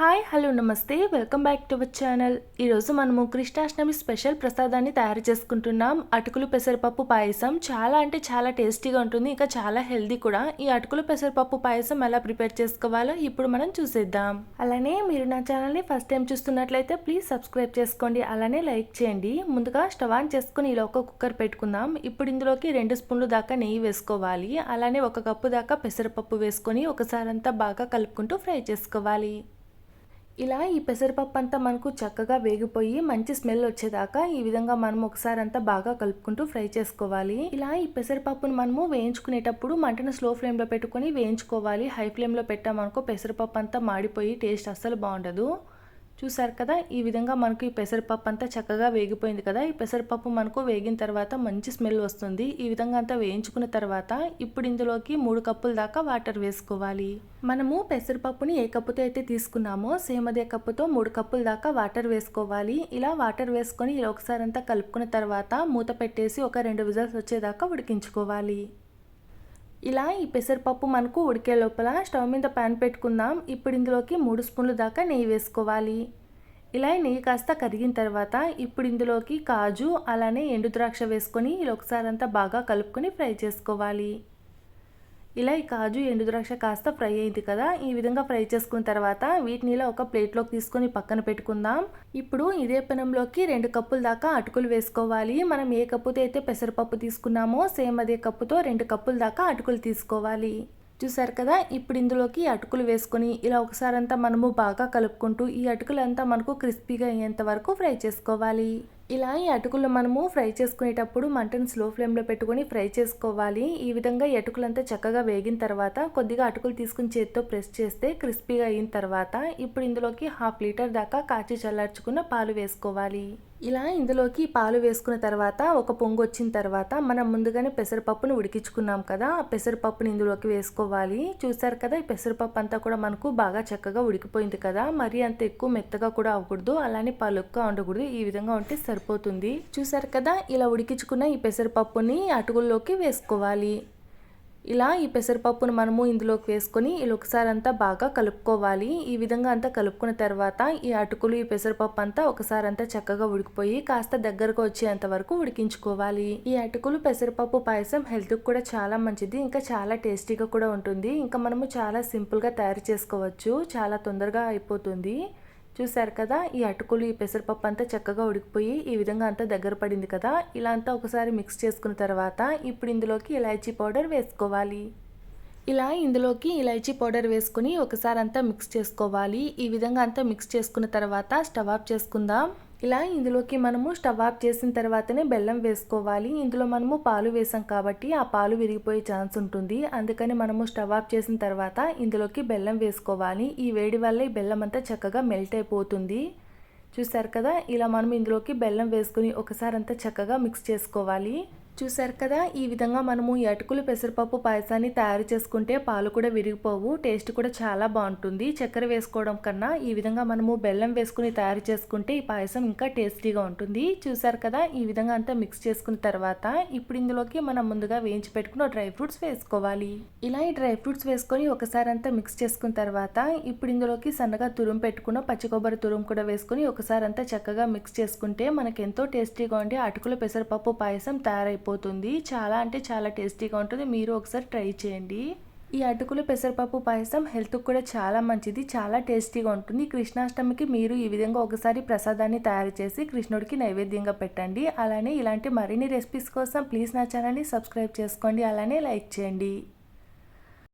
Hi hello నమస్తే. Welcome back to our channel. ఈరోజు మనము కృష్ణాష్టమి స్పెషల్ ప్రసాదాన్ని తయారు చేసుకుంటున్నాం. అటుకులు పెసరపప్పు పాయసం. చాలా అంటే చాలా టేస్టీగా ఉంటుంది ఇంకా చాలా హెల్దీ కూడా. ఈ అటుకులు పెసరపప్పు పాయసం ఎలా ప్రిపేర్ చేసుకోవాలో ఇప్పుడు మనం చూసేద్దాం. అలానే మీరు నా ఛానల్ని ఫస్ట్ టైం చూస్తున్నట్లయితే ప్లీజ్ సబ్స్క్రైబ్ చేసుకోండి అలానే లైక్ చేయండి. ముందుగా స్టవ్ ఆన్ చేసుకుని ఇలా ఒక కుక్కర్ పెట్టుకుందాం. ఇప్పుడు ఇందులోకి రెండు స్పూన్లు దాకా నెయ్యి వేసుకోవాలి. అలానే ఒక కప్పు దాకా పెసరపప్పు వేసుకొని ఒకసారి అంతా బాగా కలుపుకుంటూ ఫ్రై చేసుకోవాలి. ఇలా ఈ పెసరపప్పు అంతా మనకు చక్కగా వేగిపోయి మంచి స్మెల్ వచ్చేదాకా ఈ విధంగా మనం ఒకసారి అంతా బాగా కలుపుకుంటూ ఫ్రై చేసుకోవాలి. ఇలా ఈ పెసరపప్పును మనము వేయించుకునేటప్పుడు మంటను స్లో ఫ్లేమ్లో పెట్టుకొని వేయించుకోవాలి. హై ఫ్లేమ్లో పెట్టామనుకో పెసరపప్పు అంతా మాడిపోయి టేస్ట్ అస్సలు బాగుండదు. చూసారు కదా ఈ విధంగా మనకు ఈ పెసరపప్పు అంతా చక్కగా వేగిపోయింది కదా ఈ పెసరపప్పు మనకు వేగిన తర్వాత మంచి స్మెల్ వస్తుంది. ఈ విధంగా అంతా వేయించుకున్న తర్వాత ఇప్పుడు ఇందులోకి మూడు కప్పుల దాకా వాటర్ వేసుకోవాలి. మనము పెసరపప్పుని ఏ కప్పుతో అయితే తీసుకున్నామో సేమ్ అదే కప్పుతో మూడు కప్పుల దాకా వాటర్ వేసుకోవాలి. ఇలా వాటర్ వేసుకొని ఇలా ఒకసారి అంతా కలుపుకున్న తర్వాత మూత పెట్టేసి ఒక రెండు విజల్స్ వచ్చేదాకా ఉడికించుకోవాలి. ఇలా ఈ పెసరపప్పు మనకు ఉడికే లోపల స్టవ్ మీద ప్యాన్ పెట్టుకుందాం. ఇప్పుడు ఇందులోకి మూడు స్పూన్లు దాకా నెయ్యి వేసుకోవాలి. ఇలా నెయ్యి కాస్త కరిగిన తర్వాత ఇప్పుడు ఇందులోకి కాజు అలానే ఎండు ద్రాక్ష వేసుకొని ఇలా ఒకసారి అంతా బాగా కలుపుకొని ఫ్రై చేసుకోవాలి. ఇలా ఈ కాజు ఎండు ద్రాక్ష కాస్త ఫ్రై అయింది కదా ఈ విధంగా ఫ్రై చేసుకున్న తర్వాత వీటిని ఇలా ఒక ప్లేట్లోకి తీసుకొని పక్కన పెట్టుకుందాం. ఇప్పుడు ఇదే పెనంలోకి రెండు కప్పుల దాకా అటుకులు వేసుకోవాలి. మనం ఏ కప్పుతో అయితే పెసరపప్పు తీసుకున్నామో సేమ్ అదే కప్పుతో రెండు కప్పుల దాకా అటుకులు తీసుకోవాలి. చూసారు కదా ఇప్పుడు ఇందులోకి అటుకులు వేసుకొని ఇలా ఒకసారి అంతా మనము బాగా కలుపుకుంటూ ఈ అటుకులంతా మనకు క్రిస్పీగా అయ్యేంత వరకు ఫ్రై చేసుకోవాలి. ఇలా ఈ అటుకులు మనము ఫ్రై చేసుకునేటప్పుడు మంటను స్లో ఫ్లేమ్లో పెట్టుకొని ఫ్రై చేసుకోవాలి. ఈ విధంగా ఈ అటుకులంతా చక్కగా వేగిన తర్వాత కొద్దిగా అటుకులు తీసుకుని చేతితో ప్రెస్ చేస్తే క్రిస్పీగా అయిన తర్వాత ఇప్పుడు ఇందులోకి హాఫ్ లీటర్ దాకా కాచి చల్లార్చుకున్న పాలు వేసుకోవాలి. ఇలా ఇందులోకి పాలు వేసుకున్న తర్వాత ఒక పొంగు వచ్చిన తర్వాత మనం ముందుగానే పెసరపప్పును ఉడికించుకున్నాం కదా ఆ పెసరపప్పుని ఇందులోకి వేసుకోవాలి. చూసారు కదా ఈ పెసరపప్పు అంతా కూడా మనకు బాగా చక్కగా ఉడికిపోయింది కదా మరీ అంత ఎక్కువ మెత్తగా కూడా అవ్వకూడదు అలానే పలుగ్గా ఉండకూడదు ఈ విధంగా ఉంటే సరిపోతుంది. చూసారు కదా ఇలా ఉడికించుకున్న ఈ పెసరపప్పుని అటుకుల్లోకి వేసుకోవాలి. ఇలా ఈ పెసరపప్పును మనము ఇందులోకి వేసుకొని ఇలా ఒకసారి అంతా బాగా కలుపుకోవాలి. ఈ విధంగా అంతా కలుపుకున్న తర్వాత ఈ అటుకులు ఈ పెసరపప్పు అంతా ఒకసారి అంతా చక్కగా ఉడికిపోయి కాస్త దగ్గరకు వచ్చేంత వరకు ఉడికించుకోవాలి. ఈ అటుకులు పెసరపప్పు పాయసం హెల్త్కి కూడా చాలా మంచిది. ఇంకా చాలా టేస్టీగా కూడా ఉంటుంది. ఇంకా మనము చాలా సింపుల్గా తయారు చేసుకోవచ్చు. చాలా తొందరగా అయిపోతుంది. చూసారు కదా ఈ అటుకులు ఈ పెసరపప్పు అంతా చక్కగా ఉడికిపోయి ఈ విధంగా అంతా దగ్గర పడింది కదా ఇలా అంతా ఒకసారి మిక్స్ చేసుకున్న తర్వాత ఇప్పుడు ఇందులోకి ఇలాచీ పౌడర్ వేసుకోవాలి. ఇలా ఇందులోకి ఇలాచీ పౌడర్ వేసుకుని ఒకసారి అంతా మిక్స్ చేసుకోవాలి. ఈ విధంగా అంతా మిక్స్ చేసుకున్న తర్వాత స్టవ్ ఆఫ్ చేసుకుందాం. ఇలా ఇందులోకి మనము స్టవ్ ఆఫ్ చేసిన తర్వాతనే బెల్లం వేసుకోవాలి. ఇందులో మనము పాలు వేసాం కాబట్టి ఆ పాలు విరిగిపోయే ఛాన్స్ ఉంటుంది. అందుకని మనము స్టవ్ ఆఫ్ చేసిన తర్వాత ఇందులోకి బెల్లం వేసుకోవాలి. ఈ వేడి వల్ల ఈ బెల్లం అంతా చక్కగా మెల్ట్ అయిపోతుంది. చూసారు కదా? ఇలా మనం ఇందులోకి బెల్లం వేసుకుని ఒకసారి అంతా చక్కగా మిక్స్ చేసుకోవాలి. చూసారు కదా ఈ విధంగా మనము ఈ అటుకులు పెసరపప్పు పాయసాన్ని తయారు చేసుకుంటే పాలు కూడా విరిగిపోవు టేస్ట్ కూడా చాలా బాగుంటుంది. చక్కెర వేసుకోవడం కన్నా ఈ విధంగా మనము బెల్లం వేసుకుని తయారు చేసుకుంటే ఈ పాయసం ఇంకా టేస్టీగా ఉంటుంది. చూసారు కదా ఈ విధంగా అంతా మిక్స్ చేసుకున్న తర్వాత ఇప్పుడు ఇందులోకి మనం ముందుగా వేయించి పెట్టుకున్న డ్రై ఫ్రూట్స్ వేసుకోవాలి. ఇలా ఈ డ్రై ఫ్రూట్స్ వేసుకొని ఒకసారి అంతా మిక్స్ చేసుకున్న తర్వాత ఇప్పుడు ఇందులోకి సన్నగా తురుము పెట్టుకున్న పచ్చి కొబ్బరి తురుము కూడా వేసుకొని ఒకసారి అంతా చక్కగా మిక్స్ చేసుకుంటే మనకి ఎంతో టేస్టీగా ఉండి అటుకుల పెసరపప్పు పాయసం తయారైపోతుంది సరిపోతుంది చాలా అంటే చాలా టేస్టీగా ఉంటుంది. మీరు ఒకసారి ట్రై చేయండి. ఈ అటుకులు పెసరపప్పు పాయసం హెల్త్కి కూడా చాలా మంచిది. చాలా టేస్టీగా ఉంటుంది. కృష్ణాష్టమికి మీరు ఈ విధంగా ఒకసారి ప్రసాదాన్ని తయారు చేసి కృష్ణుడికి నైవేద్యంగా పెట్టండి. అలానే ఇలాంటి మరిన్ని రెసిపీస్ కోసం ప్లీజ్ నా ఛానల్ని సబ్స్క్రైబ్ చేసుకోండి. అలానే లైక్ చేయండి.